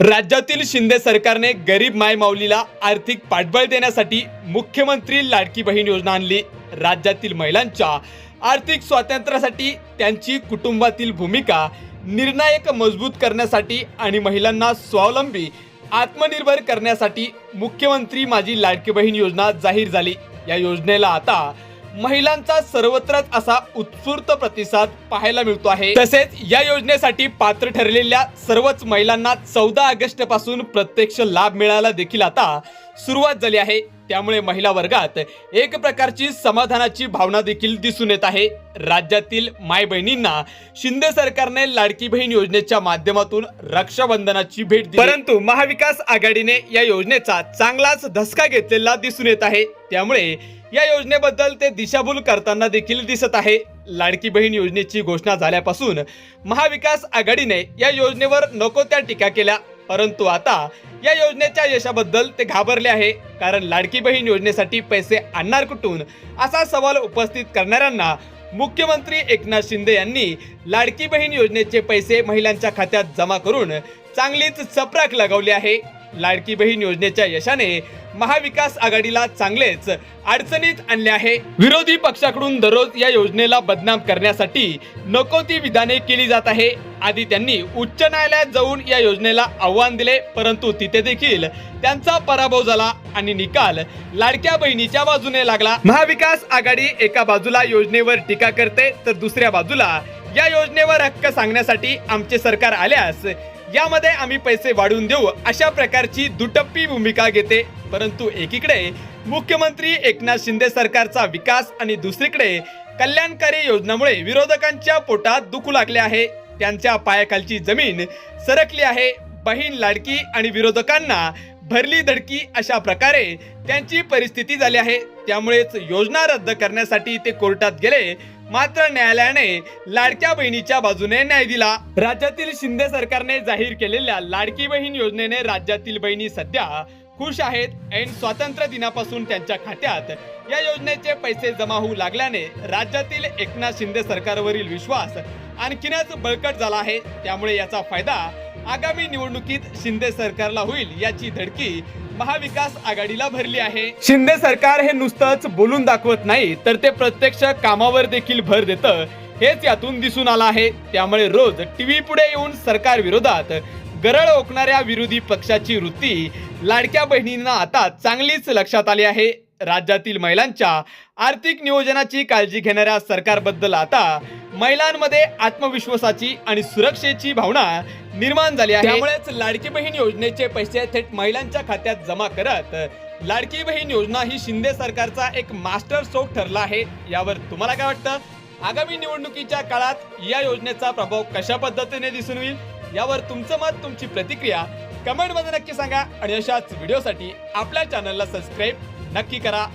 राज्यातील शिंदे सरकारने गरीब मायमाऊलीला आर्थिक पाठबळ देण्यासाठी मुख्यमंत्री लाडकी बहीण योजना आणली. राज्यातील महिलांच्या आर्थिक स्वातंत्र्यासाठी त्यांची कुटुंबातील भूमिका निर्णायक मजबूत करण्यासाठी आणि महिलांना स्वावलंबी आत्मनिर्भर करण्यासाठी मुख्यमंत्री माझी लाडकी बहीण योजना जाहीर झाली. या योजनेला आता महिलांचा सर्वत्रच असा उत्स्फूर्त प्रतिसाद पाहायला मिळतो आहे. तसेच या योजनेसाठी पात्र ठरलेल्या सर्वच महिलांना चौदा ऑगस्टपासून प्रत्यक्ष लाभ मिळायला देखील आता सुरुवात झाली आहे. त्यामुळे महिला वर्गात एक प्रकारची समाधानाची भावना देखील दिसून येत आहे. राज्यातील माय बहिणींना शिंदे सरकारने लाडकी बहीण योजनेच्या माध्यमातून रक्षाबंधनाची भेट दिली. परंतु महाविकास आघाडीने या योजनेचा चांगलाच धसका घेतलेला दिसून येत आहे. त्यामुळे या योजनेबद्दल ते दिशाभूल करताना देखील दिसत आहे. लाडकी बहीण योजनेची घोषणा झाल्यापासून महाविकास आघाडीने या योजनेवर नको त्या टीका केल्या. परंतु आता या योजनेच्या यशाबद्दल ते घाबरले आहे. कारण लाडकी बहीण योजनेसाठी पैसे आणणार कुठून? असा सवाल उपस्थित करणाऱ्यांना मुख्यमंत्री एकनाथ शिंदे यांनी लाडकी बहीण योजनेचे पैसे महिलांच्या खात्यात जमा करून चांगलीच चपराक लगावली आहे. लाडकी बहीण योजनेच्या यशाने महाविकास आघाडीला चांगलेच अडचणीत आणले आहे. विरोधी पक्षाकडून दररोज या योजनेला बदनाम करण्यासाठी नको ती विधाने केली जात आहे. आधी त्यांनी उच्च न्यायालयात जाऊन या योजनेला आव्हान दिले परंतु तिथे देखील त्यांचा पराभव झाला आणि निकाल लाडक्या बहिणीच्या बाजूने लागला. महाविकास आघाडी एका बाजूला योजनेवर टीका करते तर दुसऱ्या बाजूला या योजनेवर हक्क सांगण्यासाठी आमचे सरकार आल्यास यामध्ये आम्ही पैसे वाढवून देऊ अशा प्रकारची दुटप्पी भूमिका घेते. परंतु एकीकडे मुख्यमंत्री एकनाथ शिंदे सरकारचा विकास आणि दुसरीकडे कल्याणकारी योजनामुळे विरोधकांच्या पोटात दुखू लागले आहे. त्यांच्या पायाखालची जमीन सरकली आहे. बहीण लाडकी आणि विरोधकांना भरली धडकी अशा प्रकारे त्यांची परिस्थिती झाली आहे. त्यामुळेच योजना रद्द करण्यासाठी ते कोर्टात गेले. मात्र न्यायालयाने लाडक्या बहिणीच्या बाजूने न्याय दिला. राज्यातील शिंदे सरकारने जाहीर केलेल्या लाडकी बहीण योजनेने राज्यातील बहिणी सध्या खुश आहेत ऐन स्वातंत्र्य दिनापासून त्यांच्या खात्यात. या योजनेचे पैसे जमा होऊ लागल्याने राज्यातील एकनाथ शिंदे सरकारवरील विश्वास आणखीनच बळकट झाला आहे. त्यामुळे याचा फायदा आगामी निवडणुकीत शिंदे सरकारला होईल याची धडकी महाविकास आघाडीला भरली आहे. शिंदे सरकार हे नुसतंच बोलून दाखवत नाही तर ते प्रत्यक्ष कामावर देखील भर देतं. हेच यातून दिसून आलं आहे. त्यामुळे रोज टीव्ही पुढे येऊन सरकार विरोधात गरळ ओकणाऱ्या विरोधी पक्षाची वृत्ती लाडक्या बहिणींना आता चांगलीच लक्षात आली आहे. राज्यातील महिलांच्या आर्थिक नियोजनाची काळजी घेणाऱ्या सरकारबद्दल आता महिलांमध्ये आत्मविश्वासाची आणि सुरक्षेची भावना निर्माण झाली आहे. त्यामुळेच लाडकी बहीण योजनेचे पैसे थेट महिलांच्या खात्यात जमा करत लाडकी बहीण योजना ही शिंदे सरकारचा एक मास्टर स्ट्रोक ठरला आहे. यावर तुम्हाला काय वाटतं? आगामी निवडणुकीच्या काळात या योजनेचा प्रभाव कशा पद्धतीने दिसून येईल? यावर तुमचं मत तुमची प्रतिक्रिया कमेंटमध्ये नक्की सांगा आणि अशाच व्हिडिओसाठी आपल्या चॅनलला सबस्क्राईब नक्की करा.